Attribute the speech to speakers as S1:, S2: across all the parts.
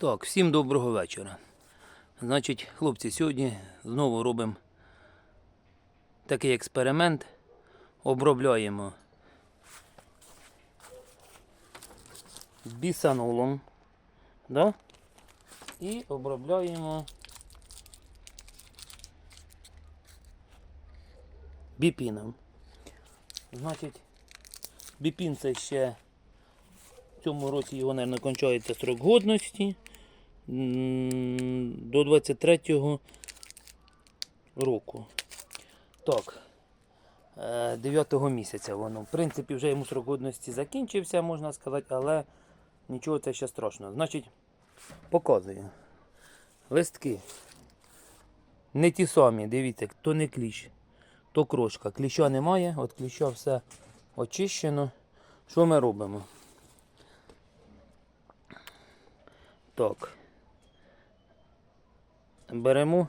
S1: Так, всім доброго вечора. Значить, хлопці, сьогодні знову робимо такий експеримент. Обробляємо бісанолом. Да? І обробляємо біпіном. Значить, біпін це ще в цьому році його, мабуть, кончається срок годності до 23-го року. Так. 9 місяця воно. В принципі, вже йому срок годності закінчився, можна сказати, але нічого це ще страшного. Значить, показую. Листки. Не ті самі, дивіться, то не кліщ, то крошка. Кліща немає, от кліща все очищено. Що ми робимо? Так. Беремо.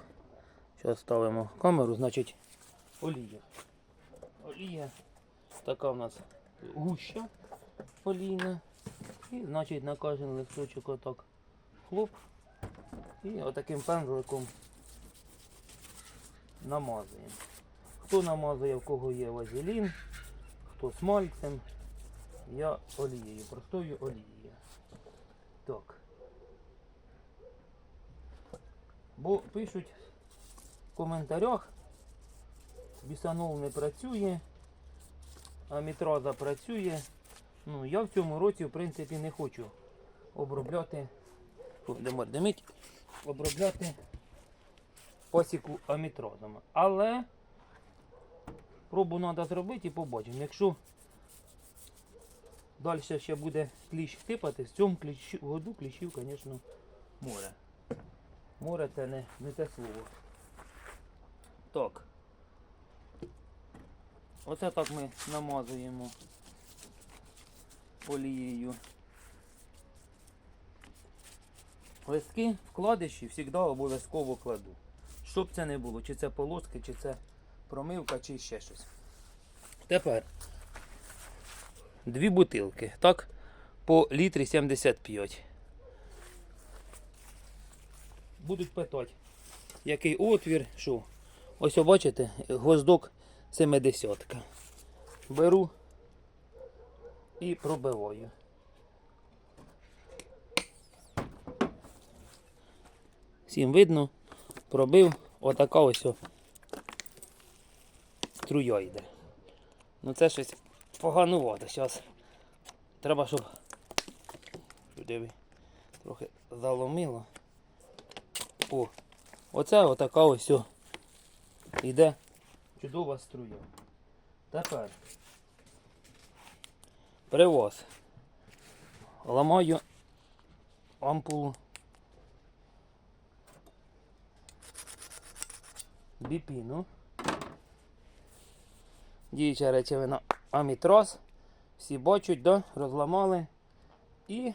S1: Зараз ставимо камеру, значить, олія. Олія. Така в нас гуща олійна. І, значить, на кожен листочок отак хлоп. І отаким пензликом намазуємо. Хто намазує, в кого є вазелін, хто смальцем, я олією, простою олією. Так. Бо пишуть в коментарях, бісанол не працює, а мітроза працює. Ну, я в цьому році, в принципі, не хочу обробляти, Фу, де мор димить, обробляти посіку амітрозом. Але пробу треба зробити і побачимо. Якщо далі ще буде кліщ типати, в цьому кліщу, году кліщів, звісно, море. Море це не, не те слово. Так. Оце так ми намазуємо олією. Листки вкладиші завжди обов'язково кладу. Щоб це не було, чи це полоски, чи це промивка, чи ще щось. Тепер дві бутилки, так, по літрі 75 будуть питати, який отвір, що. Ось бачите, гвоздок 70. Беру і пробиваю. Всім видно, пробив, отака ось о струя йде. Ну це щось поганувато. Зараз треба, щоб диви, трохи заломило. О, оце отака ось о, йде чудова струя. Тепер привоз. Ламаю ампулу. Біпіну. Діюча речовина амітроз. Всі бачать, да? розламали. І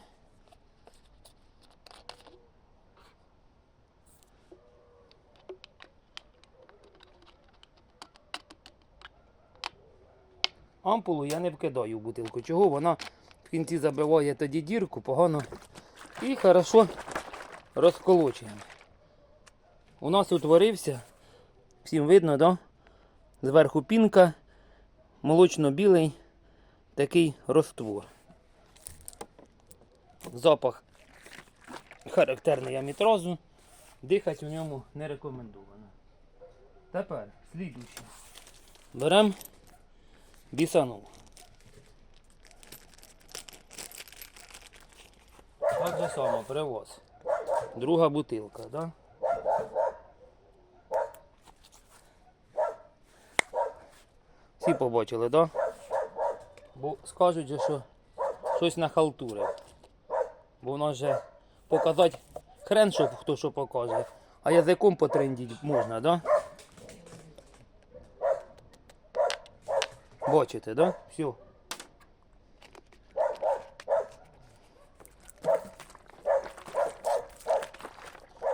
S1: ампулу я не вкидаю в бутилку. Чого вона в кінці забиває тоді дірку погано і хорошо розколочуємо. У нас утворився, всім видно, да? зверху пінка, молочно-білий такий роствор. Запах характерний амітрозу, дихати у ньому не рекомендовано. Тепер слідуюче. Беремо бісанув. Так же само привоз. Друга бутилка, да? Всі побачили, да? Бо скажуть, що щось нахалтурив. Бо воно же показати хрен, що хто що покаже. А язиком потрендіть можна, да? Бачите, да? Все.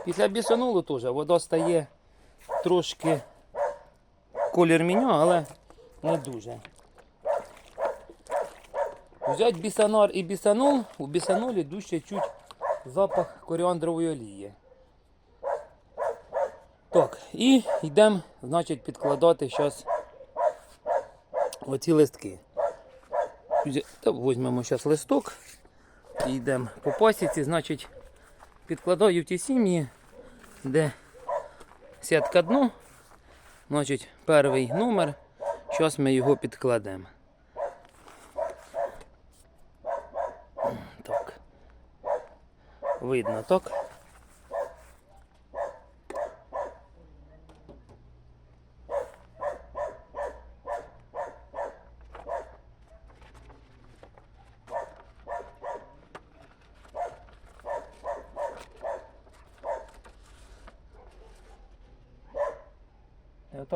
S1: Після бісонулу теж вода стає трошки колір міня, але не дуже. Взять бісанар і бісанол, у бісанолі дужче чуть запах коріандрової олії. Так, і йдемо, значить, підкладати зараз оці листки. Візьмемо зараз листок і йдемо по пасіці, значить, підкладаю в ті сім'ї, де сітка дно, значить, перший номер, зараз ми його підкладемо. Так. Видно, так?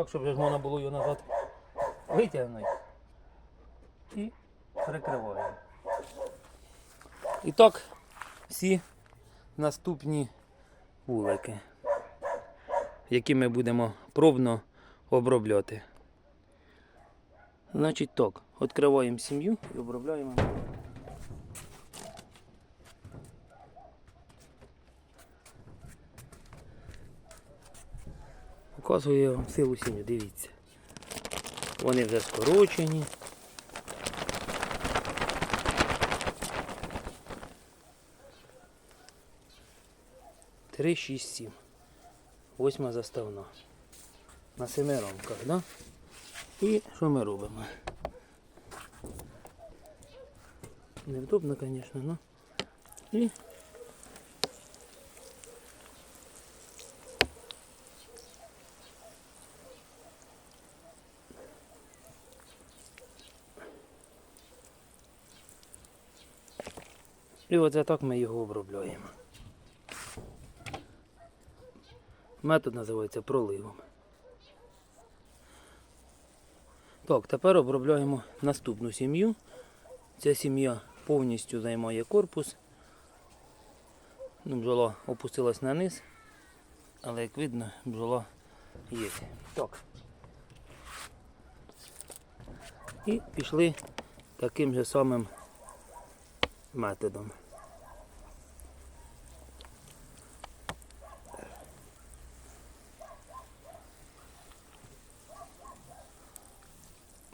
S1: І отак, щоб можна було його назад витягнути. І прикриваємо. І так, всі наступні вулики, які ми будемо пробно обробляти. Значить так, відкриваємо сім'ю і обробляємо. Показую вам силу сім'ю, дивіться. Вони вже скорочені. Три, шість, сім. Восьма заставна. На семи рамках, да? І що ми робимо? Невдобно, звісно, ну. І І оце так ми його обробляємо. Метод називається проливом. Так, тепер обробляємо наступну сім'ю. Ця сім'я повністю займає корпус. Ну, опустилась на низ, але як видно, бджола є. Так. І пішли таким же самим методом.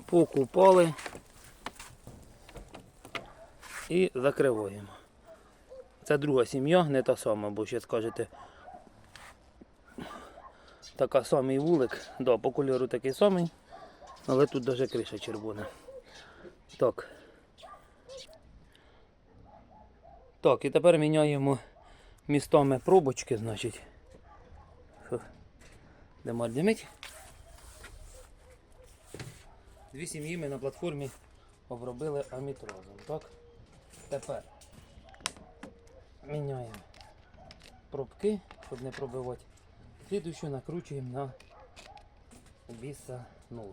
S1: Покупали і закриваємо. Це друга сім'я, не та сама, бо ще скажете. Така самий вулик, да, по кольору такий самий, але тут навіть криша червона. Так. Так, і тепер міняємо містами пробочки, значить. Фу. Де димить. Дві сім'ї ми на платформі обробили амітрозом. Так? Тепер міняємо пробки, щоб не пробивати. Слідуючу накручуємо на біса 0.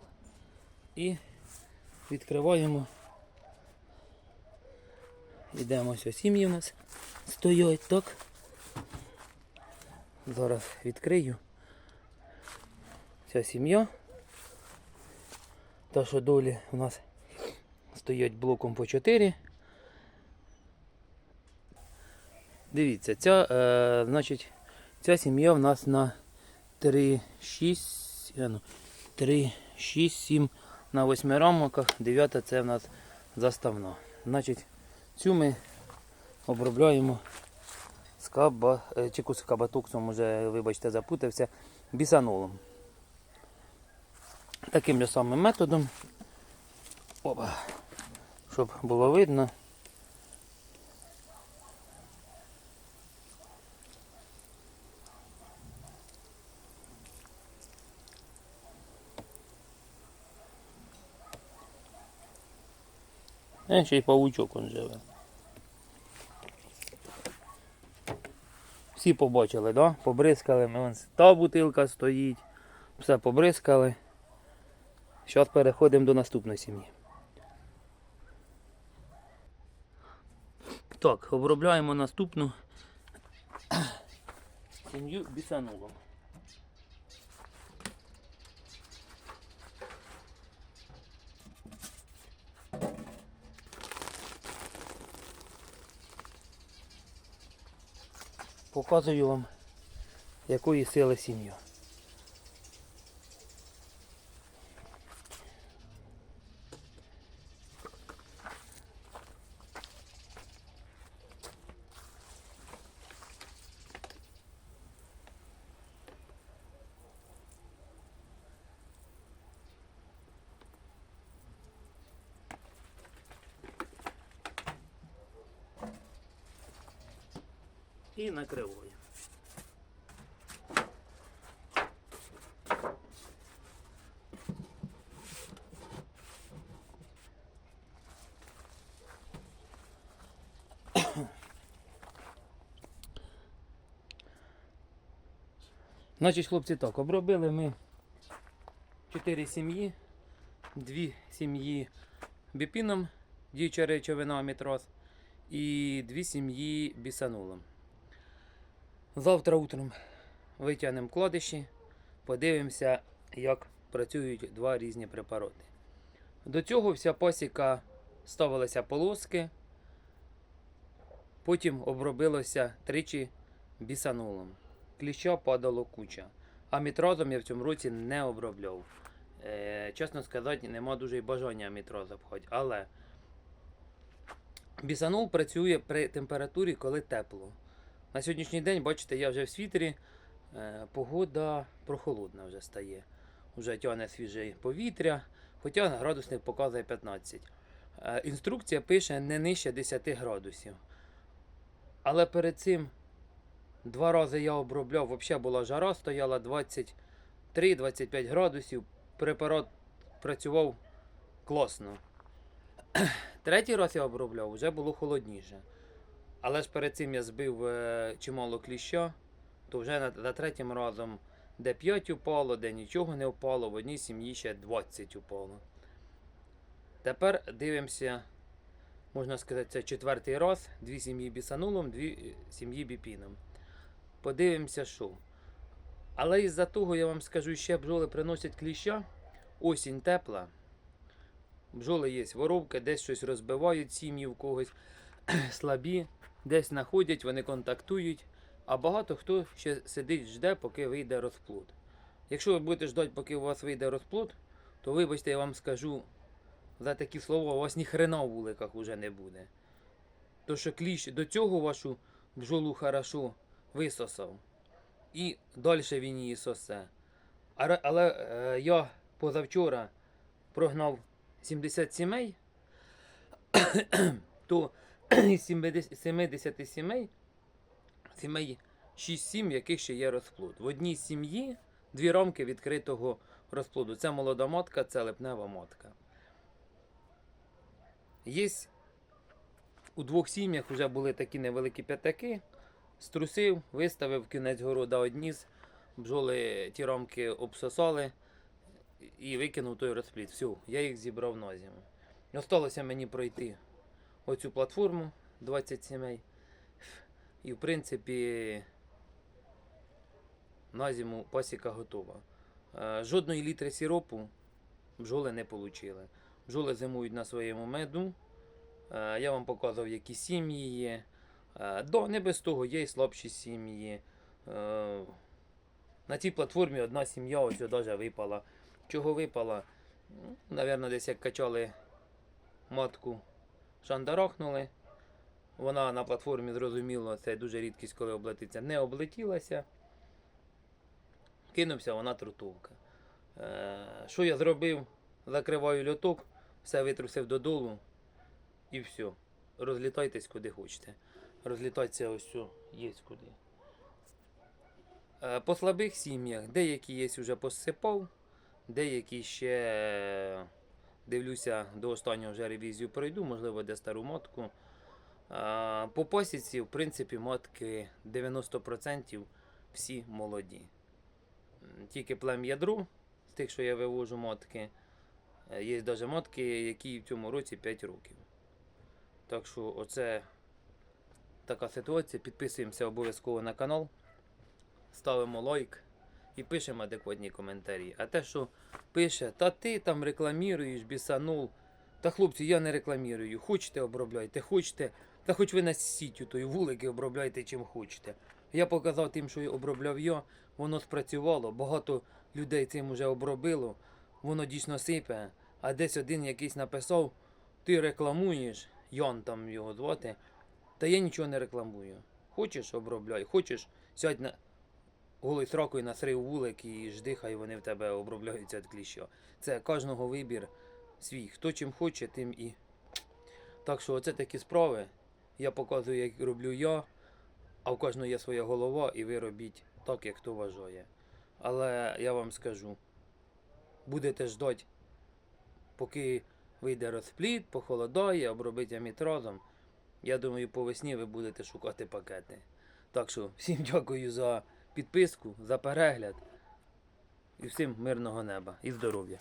S1: І відкриваємо Йдемо ось сім'ї у нас стоять, так. Зараз відкрию. Ця сім'я. Та, що долі у нас стоять блоком по 4. Дивіться, ця, е, значить, ця сім'я у нас на 3, 6, е, ну, 3, 6, 7 на 8 рамках, 9 це в нас заставна. Значить, Цю ми обробляємо з каба, е, чи з кабатоксом, уже, вибачте, запутався, бісанолом. Таким же самим методом. Опа, щоб було видно. Е, ще й павучок он живе. Всі побачили, да? Побризкали, ми вон та бутилка стоїть. Все побризкали. Зараз переходимо до наступної сім'ї. Так, обробляємо наступну сім'ю бісанулом. Показую вам, якої сили сім'ю. І накриваю. Значить, хлопці, так, обробили ми 4 сім'ї, дві сім'ї біпіном, діюча речовина амітроз, і дві сім'ї бісанулом. Завтра утром витягнемо кладиші, подивимося, як працюють два різні препарати. До цього вся пасіка ставилася полоски, потім обробилося тричі бісанулом. Кліща падало куча. А мітрозом я в цьому році не обробляв. Е, чесно сказати, нема дуже й бажання мітроза обходити. Але бісанул працює при температурі, коли тепло. На сьогоднішній день, бачите, я вже в світері, е, погода прохолодна вже стає. Вже тягне свіже повітря, хоча градусник показує 15. Е, інструкція пише не нижче 10 градусів. Але перед цим два рази я обробляв, взагалі була жара, стояла 23-25 градусів. Препарат працював класно. Третій раз я обробляв, вже було холодніше. Але ж перед цим я збив е, чимало кліща, то вже на, на третім разом де 5 упало, де нічого не впало, в одній сім'ї ще 20 упало. Тепер дивимося, можна сказати, це четвертий раз. Дві сім'ї бісанулом, дві е, сім'ї біпіном. Подивимося, що. Але із-за того я вам скажу, ще бджоли приносять кліща. Осінь тепла. Бджоли є воровки, десь щось розбивають сім'ї в когось слабі, десь знаходять, вони контактують, а багато хто ще сидить, жде, поки вийде розплод. Якщо ви будете ждати, поки у вас вийде розплод, то вибачте, я вам скажу за такі слова, у вас ні хрена в вуликах уже не буде. То що кліщ до цього вашу бджолу хорошо висосав. І далі він її сосе. А ре- Але е, я позавчора прогнав 70 сімей, то із 70 70 сімей, сімей 6-7, яких ще є розплод. В одній сім'ї дві рамки відкритого розплоду. Це молода матка, це липнева матка. Є у двох сім'ях вже були такі невеликі п'ятаки. Струсив, виставив кінець города одніс, бджоли ті рамки обсосали і викинув той розплід. Все, я їх зібрав на зиму. Осталося мені пройти оцю платформу 20 сімей. І в принципі на зиму пасіка готова. Е, Жодної літри сіропу бджоли не отримали. Бджоли зимують на своєму меду. Е, Я вам показував, які сім'ї є. Е, Да, не без того, є і слабші сім'ї. На цій платформі одна сім'я ось навіть випала. Чого випала? Ну, Навірно, десь як качали матку, шандарахнули. Вона на платформі зрозуміло, це дуже рідкість, коли облетиться, не облетілася. Кинувся, вона трутовка. Е, Що я зробив? Закриваю льоток, все витрусив додолу і все. Розлітайтесь куди хочете. Розлітатися ось є куди. Е, По слабих сім'ях, деякі є вже посипав, деякі ще е, дивлюся до останнього вже ревізію пройду, можливо, де стару мотку. По посіці, в принципі, мотки 90% всі молоді. Тільки плем ядру, з тих, що я вивожу мотки. Е, Є навіть мотки, які в цьому році 5 років. Так що оце така ситуація. Підписуємося обов'язково на канал, ставимо лайк і пишемо адекватні коментарі. А те, що пише, та ти там рекламіруєш, бісанул. Та хлопці, я не рекламірую. Хочете обробляйте, хочете. Та хоч ви на сітю тої вулики обробляйте чим хочете. Я показав тим, що я обробляв я, воно спрацювало, багато людей цим уже обробило, воно дійсно сипе, а десь один якийсь написав, ти рекламуєш, Ян там його звати, та я нічого не рекламую. Хочеш обробляй, хочеш сядь на голий срокою насрив вулик і жди, хай вони в тебе обробляються від кліща. Це кожного вибір свій. Хто чим хоче, тим і. Так що оце такі справи. Я показую, як роблю я, а в кожного є своя голова, і ви робіть так, як хто вважає. Але я вам скажу, будете ждати, поки вийде розпліт, похолодає, обробить амітразом. Я думаю, по весні ви будете шукати пакети. Так що всім дякую за підписку, за перегляд. І всім мирного неба і здоров'я.